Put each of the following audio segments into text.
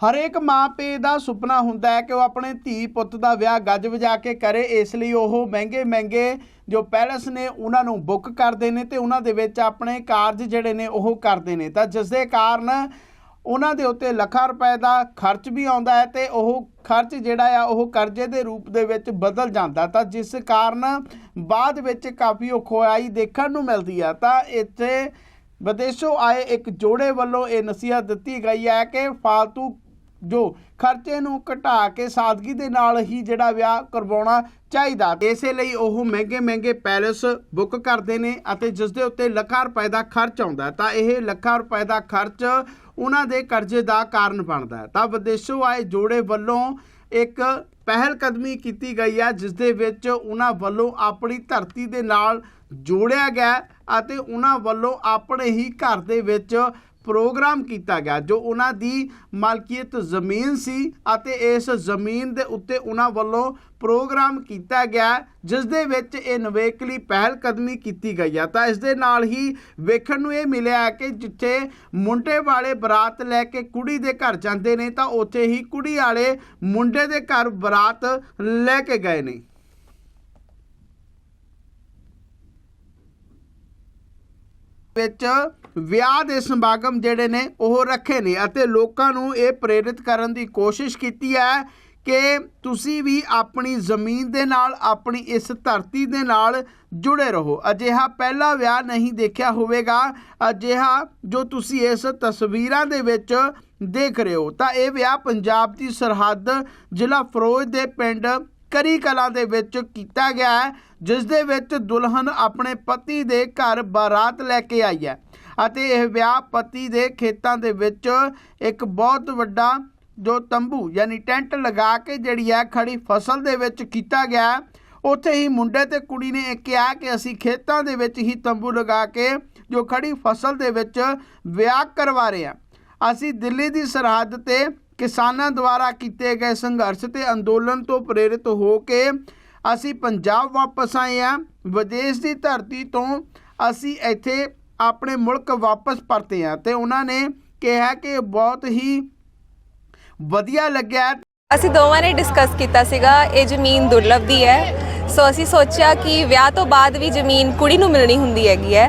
ਹਰੇਕ ਮਾਂ ਪੇ ਦਾ ਸੁਪਨਾ ਹੁੰਦਾ ਹੈ ਕਿ ਉਹ ਆਪਣੇ ਧੀ ਪੁੱਤ ਦਾ ਵਿਆਹ ਗੱਜ ਵਜਾ ਕੇ ਕਰੇ, ਇਸ ਲਈ ਉਹ ਮਹਿੰਗੇ ਮਹਿੰਗੇ ਜੋ ਪੈਲਸ ਨੇ ਉਹਨਾਂ ਨੂੰ ਬੁੱਕ ਕਰਦੇ ਨੇ ਤੇ ਉਹਨਾਂ ਦੇ ਵਿੱਚ ਆਪਣੇ ਕਾਰਜ ਜਿਹੜੇ ਨੇ ਉਹ ਕਰਦੇ ਨੇ। ਤਾਂ ਜਿਸ ਦੇ ਕਾਰਨ ਉਹਨਾਂ ਦੇ ਉੱਤੇ ਲੱਖਾਂ ਰੁਪਏ ਦਾ ਖਰਚ ਵੀ ਆਉਂਦਾ ਹੈ ਤੇ ਉਹ ਖਰਚ ਜਿਹੜਾ ਆ, ਉਹ ਕਰਜ਼ੇ ਦੇ ਰੂਪ ਦੇ ਵਿੱਚ ਬਦਲ ਜਾਂਦਾ। ਤਾਂ ਜਿਸ ਕਾਰਨ ਬਾਅਦ ਵਿੱਚ ਕਾਫੀ ਔਖਾਈ ਦੇਖਣ ਨੂੰ ਮਿਲਦੀ ਆ। ਤਾਂ ਇੱਥੇ ਵਿਦੇਸ਼ੋਂ ਆਏ ਇੱਕ ਜੋੜੇ ਵੱਲੋਂ ਇਹ ਨਸੀਹਤ ਦਿੱਤੀ ਗਈ ਹੈ ਕਿ ਫਾਲਤੂ ਜੋ ਖਰਚੇ ਨੂੰ ਘਟਾ ਕੇ ਸਾਦਗੀ ਦੇ ਨਾਲ ਹੀ ਜਿਹੜਾ ਵਿਆਹ ਕਰਵਾਉਣਾ ਚਾਹੀਦਾ। ਇਸੇ ਲਈ ਉਹ ਮਹਿੰਗੇ ਮਹਿੰਗੇ ਪੈਲੇਸ ਬੁੱਕ ਕਰਦੇ ਨੇ ਅਤੇ ਜਿਸ ਦੇ ਉੱਤੇ ਲੱਖਾਂ ਰੁਪਏ ਦਾ ਖਰਚ ਆਉਂਦਾ ਤਾਂ ਇਹ ਲੱਖਾਂ ਰੁਪਏ ਦਾ ਖਰਚ ਉਹਨਾਂ ਦੇ ਕਰਜ਼ੇ ਦਾ ਕਾਰਨ ਬਣਦਾ ਤਾਂ ਵਿਦੇਸ਼ੋਂ ਆਏ ਜੋੜੇ ਵੱਲੋਂ ਇੱਕ ਪਹਿਲ ਕਦਮੀ ਕੀਤੀ ਗਈ ਹੈ, ਜਿਸ ਦੇ ਵਿੱਚ ਉਹਨਾਂ ਵੱਲੋਂ ਆਪਣੀ ਧਰਤੀ ਦੇ ਨਾਲ ਜੋੜਿਆ ਗਿਆ ਅਤੇ ਉਹਨਾਂ ਵੱਲੋਂ ਆਪਣੇ ਹੀ ਘਰ ਦੇ ਵਿੱਚ ਪ੍ਰੋਗਰਾਮ ਕੀਤਾ ਗਿਆ, ਜੋ ਉਹਨਾਂ ਦੀ ਮਾਲਕੀਅਤ ਜ਼ਮੀਨ ਸੀ ਅਤੇ ਇਸ ਜ਼ਮੀਨ ਦੇ ਉੱਤੇ ਉਹਨਾਂ ਵੱਲੋਂ ਪ੍ਰੋਗਰਾਮ ਕੀਤਾ ਗਿਆ, ਜਿਸ ਦੇ ਵਿੱਚ ਇਹ ਨਵੇਕਲੀ ਪਹਿਲ ਕਦਮੀ ਕੀਤੀ ਗਈ ਹੈ ਤਾਂ ਇਸ ਦੇ ਨਾਲ ਹੀ ਵੇਖਣ ਨੂੰ ਇਹ ਮਿਲਿਆ ਹੈ ਕਿ ਜਿੱਥੇ ਮੁੰਡੇ ਵਾਲੇ ਬਰਾਤ ਲੈ ਕੇ ਕੁੜੀ ਦੇ ਘਰ ਜਾਂਦੇ ਨੇ, ਤਾਂ ਉੱਥੇ ਹੀ ਕੁੜੀ ਵਾਲੇ ਮੁੰਡੇ ਦੇ ਘਰ ਬਰਾਤ ਲੈ ਕੇ ਗਏ ਨੇ। ਵਿੱਚ ਵਿਆਹ ਦੇ ਸਮਾਗਮ ਜਿਹੜੇ ਨੇ, ਉਹ ਰੱਖੇ ਨੇ ਅਤੇ ਲੋਕਾਂ ਨੂੰ ਇਹ ਪ੍ਰੇਰਿਤ ਕਰਨ ਦੀ ਕੋਸ਼ਿਸ਼ ਕੀਤੀ ਹੈ ਕਿ ਤੁਸੀਂ ਵੀ ਆਪਣੀ ਜ਼ਮੀਨ ਦੇ ਨਾਲ, ਆਪਣੀ ਇਸ ਧਰਤੀ ਦੇ ਨਾਲ ਜੁੜੇ ਰਹੋ। ਅਜਿਹਾ ਪਹਿਲਾ ਵਿਆਹ ਨਹੀਂ ਦੇਖਿਆ ਹੋਵੇਗਾ। ਅਜਿਹਾ ਜੋ ਤੁਸੀਂ ਇਸ ਤਸਵੀਰਾਂ ਦੇ ਵਿੱਚ ਦੇਖ ਰਹੇ ਹੋ, ਤਾਂ ਇਹ ਵਿਆਹ ਪੰਜਾਬ ਦੀ ਸਰਹੱਦ ਜ਼ਿਲ੍ਹਾ ਫਿਰੋਜ਼ ਦੇ ਪਿੰਡ ਕਰੀ ਕਲਾਂ ਦੇ ਵਿੱਚ ਕੀਤਾ ਗਿਆ ਹੈ, ਜਿਸ ਦੇ ਵਿੱਚ ਦੁਲਹਨ ਆਪਣੇ ਪਤੀ ਦੇ ਘਰ ਬਾਰਾਤ ਲੈ ਕੇ ਆਈ ਹੈ ਅਤੇ ਇਹ ਵਿਆਹ ਪਤੀ ਦੇ ਖੇਤਾਂ ਦੇ ਵਿੱਚ ਇੱਕ ਬਹੁਤ ਵੱਡਾ ਜੋ ਤੰਬੂ ਯਾਨੀ ਟੈਂਟ ਲਗਾ ਕੇ ਜਿਹੜੀ ਹੈ ਖੜੀ ਫਸਲ ਦੇ ਵਿੱਚ ਕੀਤਾ ਗਿਆ ਉੱਥੇ ਹੀ ਮੁੰਡੇ ਤੇ ਕੁੜੀ ਨੇ ਇਹ ਕਿਹਾ ਕਿ ਅਸੀਂ ਖੇਤਾਂ ਦੇ ਵਿੱਚ ਹੀ ਤੰਬੂ ਲਗਾ ਕੇ ਜੋ ਖੜੀ ਫਸਲ ਦੇ ਵਿੱਚ ਵਿਆਹ ਕਰਵਾ ਰਹੇ ਹਾਂ। ਅਸੀਂ ਦਿੱਲੀ ਦੀ ਸਰਹੱਦ ਤੇ ਕਿਸਾਨਾਂ ਦੁਆਰਾ ਕੀਤੇ ਗਏ ਸੰਘਰਸ਼ ਤੇ ਅੰਦੋਲਨ ਤੋਂ ਪ੍ਰੇਰਿਤ ਹੋ ਕੇ ਅਸੀਂ ਪੰਜਾਬ ਵਾਪਸ ਆਏ ਹਾਂ। ਵਿਦੇਸ਼ ਦੀ ਧਰਤੀ ਤੋਂ ਅਸੀਂ ਇੱਥੇ ਆਪਣੇ ਮੁਲਕ ਵਾਪਸ ਪਰਤੇ ਹਾਂ ਤੇ ਉਹਨਾਂ ਨੇ ਕਿਹਾ ਕਿ ਬਹੁਤ ਹੀ ਵਧੀਆ ਲੱਗਿਆ। ਅਸੀਂ ਦੋਵਾਂ ਨੇ ਡਿਸਕਸ ਕੀਤਾ ਸੀਗਾ, ਇਹ ਜ਼ਮੀਨ ਦੁਰਲਭ ਦੀ ਹੈ। ਸੋ ਅਸੀਂ ਸੋਚਿਆ ਕਿ ਵਿਆਹ ਤੋਂ ਬਾਅਦ ਵੀ ਜ਼ਮੀਨ ਕੁੜੀ ਨੂੰ ਮਿਲਣੀ ਹੁੰਦੀ ਹੈਗੀ ਹੈ।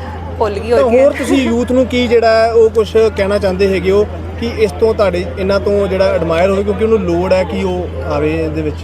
ਭੁੱਲ ਗਈ ਤਾਂ ਹੋਰ ਤੁਸੀਂ ਯੂਥ ਨੂੰ ਕੀ ਜਿਹੜਾ ਉਹ ਕੁਝ ਕਹਿਣਾ ਚਾਹੁੰਦੇ ਹੈਗੇ ਹੋ ਕਿ ਇਸ ਤੋਂ ਤੁਹਾਡੇ ਇਹਨਾਂ ਤੋਂ ਜਿਹੜਾ ਐਡਮਾਇਰ ਹੋਵੇ ਕਿਉਂਕਿ ਉਹਨੂੰ ਲੋੜ ਹੈ ਕਿ ਉਹ ਆਵੇ ਇਹਦੇ ਵਿੱਚ?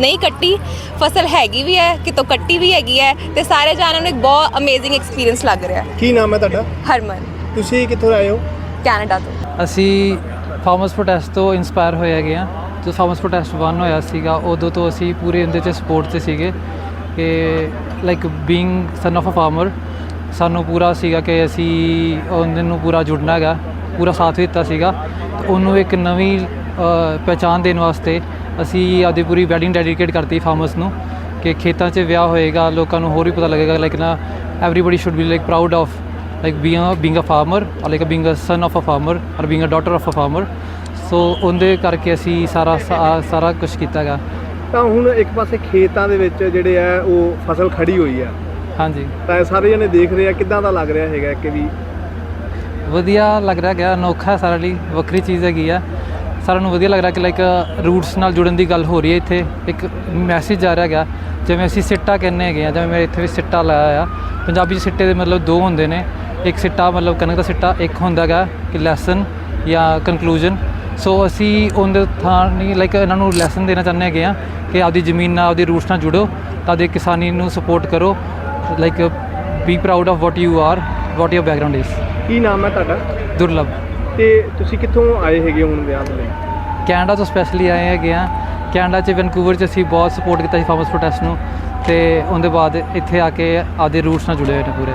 ਨਹੀਂ ਕੱਟੀ ਫਸਲ ਹੈਗੀ ਵੀ ਹੈ ਕਿਤੋਂ ਕੱਟੀ ਵੀ ਹੈਗੀ ਹੈ ਤੇ ਸਾਰੇ ਜਾਣਾਂ ਨੂੰ ਇੱਕ ਬਹੁਤ ਅਮੇਜ਼ਿੰਗ ਐਕਸਪੀਰੀਅੰਸ ਲੱਗ ਰਿਹਾ ਹੈ। ਕੀ ਨਾਮ ਹੈ ਤੁਹਾਡਾ? ਹਰਮਨ। ਤੁਸੀਂ ਕਿੱਥੋਂ ਆਏ ਹੋ? ਕੈਨੇਡਾ ਤੋਂ। ਅਸੀਂ ਫਾਰਮਰਸ ਪ੍ਰੋਟੈਸਟ ਤੋਂ ਇਨਸਪਾਇਰ ਹੋਏ ਹੈਗੇ ਆ ਜਦੋਂ ਫਾਰਮਰਸ ਪ੍ਰੋਟੈਸਟ 1 ਹੋਇਆ ਸੀਗਾ ਉਦੋਂ ਤੋਂ ਅਸੀਂ ਪੂਰੇ ਇਹਦੇ 'ਚ ਸਪੋਰਟ 'ਤੇ ਸੀਗੇ ਕਿ like being son of a farmer ਸਾਨੂੰ ਪੂਰਾ ਸੀਗਾ ਕਿ ਅਸੀਂ ਉਹਦੇ ਨੂੰ ਪੂਰਾ ਜੁੜਨਾ ਹੈਗਾ ਪੂਰਾ ਸਾਥ ਦਿੱਤਾ ਸੀਗਾ। ਉਹਨੂੰ ਇੱਕ ਨਵੀਂ ਅ, ਪਹਿਚਾਣ ਦੇਣ ਵਾਸਤੇ ਅਸੀਂ ਆਪਦੀ ਪੂਰੀ ਵੈਡਿੰਗ ਡੈਡੀਕੇਟ ਕਰਤੀ ਫਾਰਮਰਸ ਨੂੰ ਕਿ ਖੇਤਾਂ 'ਚ ਵਿਆਹ ਹੋਏਗਾ ਲੋਕਾਂ ਨੂੰ ਹੋਰ ਵੀ ਪਤਾ ਲੱਗੇਗਾ ਲਾਈਕ ਨਾ everybody should be like proud of a being a farmer or like a being a son of a farmer or being a daughter of a farmer. So ਉਹਦੇ ਕਰਕੇ ਅਸੀਂ ਸਾਰਾ ਸਾਰਾ ਕੁਝ ਕੀਤਾ ਗਾ ਤਾਂ ਹੁਣ ਇੱਕ ਪਾਸੇ ਖੇਤਾਂ ਦੇ ਵਿੱਚ ਜਿਹੜੇ ਆ ਉਹ ਫਸਲ ਖੜੀ ਹੋਈ ਹੈ ਹਾਂਜੀ। ਤਾਂ ਸਾਰੇ ਜਣੇ ਦੇਖ ਰਹੇ ਆ ਕਿੱਦਾਂ ਦਾ ਲੱਗ ਰਿਹਾ ਹੈਗਾ ਕਿ ਵੀ ਵਧੀਆ ਲੱਗ ਰਿਹਾ ਗਿਆ ਅਨੋਖਾ ਸਾਰਾ ਲਈ ਵੱਖਰੀ ਚੀਜ਼ ਹੈਗੀ ਆ। ਸਾਰਿਆਂ ਨੂੰ ਵਧੀਆ ਲੱਗ ਰਿਹਾ ਕਿ ਲਾਈਕ ਰੂਟਸ ਨਾਲ ਜੁੜਨ ਦੀ ਗੱਲ ਹੋ ਰਹੀ ਹੈ ਇੱਥੇ। ਇੱਕ ਮੈਸੇਜ ਜਾ ਰਿਹਾ ਗਿਆ ਜਿਵੇਂ ਅਸੀਂ ਸਿੱਟਾ ਕਹਿੰਦੇ ਹੈਗੇ ਆ ਜਿਵੇਂ ਮੇਰੇ ਇੱਥੇ ਵੀ ਸਿੱਟਾ ਲਾਇਆ ਆ ਪੰਜਾਬੀ 'ਚ ਸਿੱਟੇ ਦੇ ਮਤਲਬ ਦੋ ਹੁੰਦੇ ਨੇ। ਇੱਕ ਸਿੱਟਾ ਮਤਲਬ ਕਣਕ ਦਾ ਸਿੱਟਾ ਇੱਕ ਹੁੰਦਾ ਗਾ ਕਿ ਲੈਸਨ ਜਾਂ ਕਨਕਲੂਜਨ ਸੋ ਅਸੀਂ ਉਹਦੇ ਥਾਂ ਨਹੀਂ ਲਾਈਕ ਇਹਨਾਂ ਨੂੰ ਲੈਸਨ ਦੇਣਾ ਚਾਹੁੰਦੇ ਹੈਗੇ ਆ ਕਿ ਆਪਦੀ ਜ਼ਮੀਨ ਨਾਲ ਆਪਦੀ ਰੂਟਸ ਨਾਲ ਜੁੜੋ ਤਾਂ ਆਪਦੀ ਕਿਸਾਨੀ ਨੂੰ ਸਪੋਰਟ ਕਰੋ। Like be proud of what you are what your background is ਕੀ ਨਾਮ ਹੈ ਤੁਹਾਡਾ? ਦੁਰਲਭ। ਤੇ ਤੁਸੀਂ ਕਿੱਥੋਂ ਆਏ ਹੈਗੇ ਹੁਣ ਵਿਆਹ ਦੇ ਲਈ? ਕੈਨੇਡਾ ਤੋਂ ਸਪੈਸ਼ਲੀ ਆਏ ਹੈਗੇ ਆ ਕੈਨੇਡਾ 'ਚ ਵੈਨਕੂਵਰ 'ਚ ਅਸੀਂ ਬਹੁਤ ਸਪੋਰਟ ਕੀਤਾ ਸੀ ਫਾਰਮਰਸ ਪ੍ਰੋਟੈਸਟ ਨੂੰ। ਤੇ ਉਹਦੇ ਬਾਅਦ ਇੱਥੇ ਆ ਕੇ ਆਪਦੇ ਰੂਟਸ ਨਾਲ ਜੁੜੇ ਹੋਏ ਨੇ ਪੂਰੇ।